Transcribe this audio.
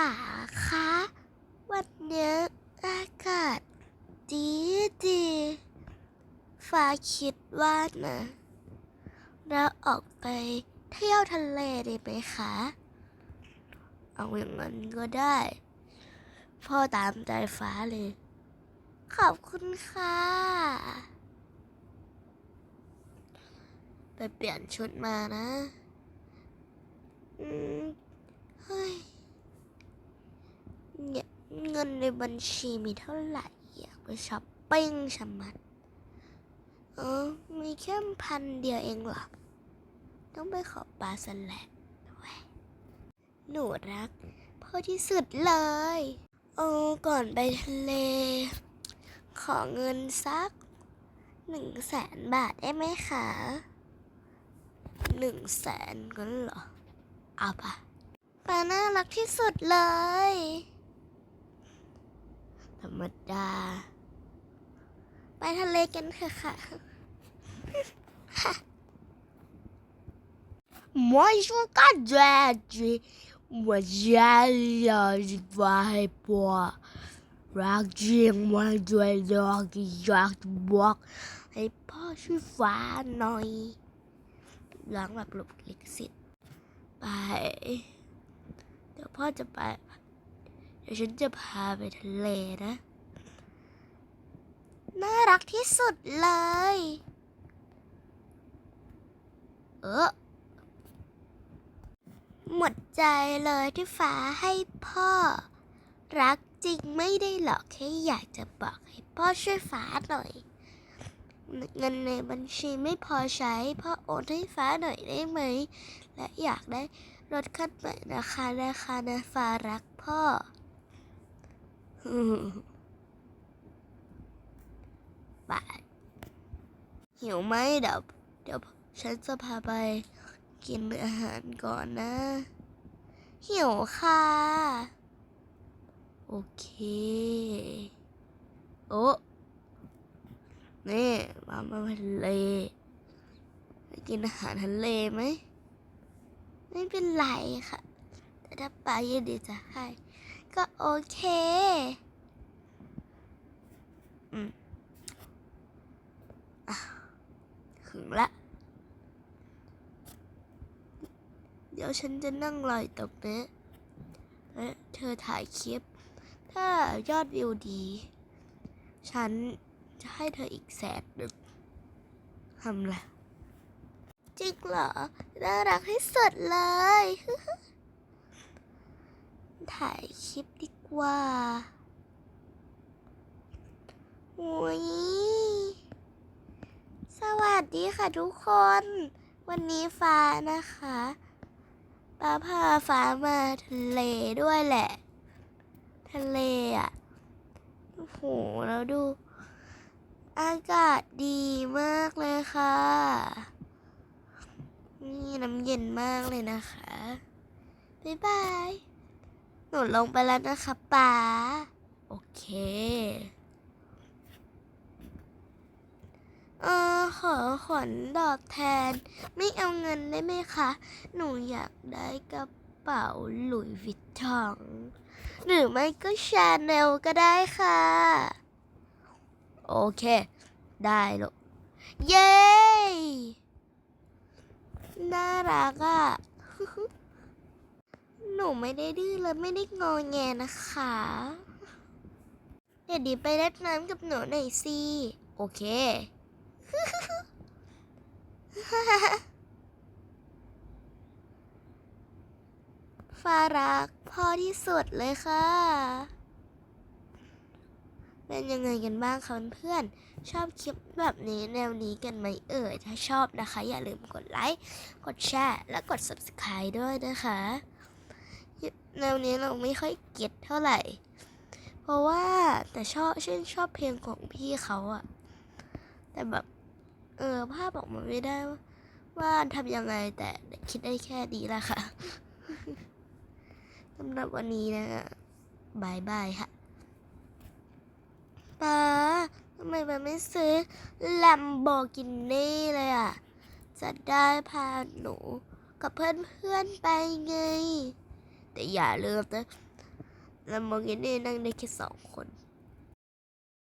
ป่าคะ วันนี้อากาศดีดีฟ้าคิดว่านะเราออกไปเที่ยวทะเลดีไหมคะ เอาอย่างนั้นก็ได้ พ่อตามใจฟ้าเลย ขอบคุณค่ะ ไปเปลี่ยนชุดมานะ อืม เฮ้ยเนี่ยเงินในบัญชีมีเท่าไหร่อยากไปช้อปปิ้งชะมัดเออมีแค่พันเดียวเองหรอ ต้องไปขอปลาสลกด้วยหนูรักพ่อที่สุดเลยเออก่อนไปทะเล ขอเงินสักหนึ่งแสนบาทได้ไหมคะหนึ่งแสนก็เหรอ เอาปะปลาน่ารักที่สุดเลย ธรรมดา ไปทะเลกันเถอะค่ะ Moi, je veux qu'à dire, moi, j'ai le vai pour รักจริงมันด้วยดอกอยากบอกให้พ่อช่วยฟ้าหน่อยล้างแบบหลบลิขสิทธิ์ไป เดี๋ยวพ่อจะไป ดี๋ยวฉันจะพาไปทะเลนะ น่ารักที่สุดเลย เออหมดใจเลยที่ฟ้าให้พ่อ รักจริงไม่ได้หรอกแค่อยากจะบอกให้พ่อช่วยฟ้าหน่อย เงินในบัญชีไม่พอใช้ พ่อโอนให้ฟ้าหน่อยได้ไหม และอยากได้รถคันใหม่นะคะนะคะนะฟ้ารักพ่อ บาทหิวไหมเดี๋ยวเดี๋ยวฉันจะพาไปกินอาหารก่อนนะ หิวค่ะ โอเค โอ้นี่มามาทะเลกินอาหารทะเลไหม ไม่เป็นไรค่ะ แต่ถ้าไปยินดีจะให้ ก็โอเคอืมอะถึงละ เดี๋ยวฉันจะนั่งรออยตรงนี้และเธอถ่ายคลิป ถ้ายอดวิวดี ฉันจะให้เธออีกแสนหนึ่งทำละจริงเหรอ น่ารักที่สุดเลย ถ่ายคลิปดีกว่าโอ้ยสวัสดีค่ะทุกคน วันนี้ฟ้านะคะป้าพาฟ้ามาทะเลด้วยแหละ ทะเลอะโอ้โหแล้วดู อากาศดีมากเลยค่ะ นี่น้ำเย็นมากเลยนะคะ บ๊ายบาย หนูลงไปแล้วนะคะป๋าโอเคเออขอขวัญดอกแทน ไม่เอาเงินได้ไหมคะ หนูอยากได้กระเป๋าหลุยวิตตอง หรือไม่ก็ชาแนลก็ได้ค่ะ โอเค ได้ลูกเย้ น่ารักอะ นูไม่ได้ดื้อเลยไม่ได้งอแงนะคะ เดี๋ยวดีไปเล่นน้ำกับหนูหน่อยสิ โอเค ฟารักพ่อที่สุดเลยค่ะ เป็นยังไงกันบ้างคะเพื่อน ชอบคลิปแบบนี้แนวนี้กันไหมเอ่ย ถ้าชอบนะคะ อย่าลืมกดไลค์ กดแชร์ และกด subscribe ด้วยนะคะ แนวนี้เราไม่ค่อยเก็ตเท่าไหร่ เพราะว่าแต่ชอบชื่นชอบเพลงของพี่เขาอะแต่แบบ เออภาพออกมาไม่ได้ว่าทำยังไงแต่คิดได้แค่นี้แหละค่ะสำหรับวันนี้นะบายบายค่ะป้าทำไมมันไม่ซื้อลัมโบกินี่เลยอะ จะได้พาหนูกับเพื่อนๆไปไง แต่อย่าลืมนะลัมโบกินี่นั่งได้แค่สองคน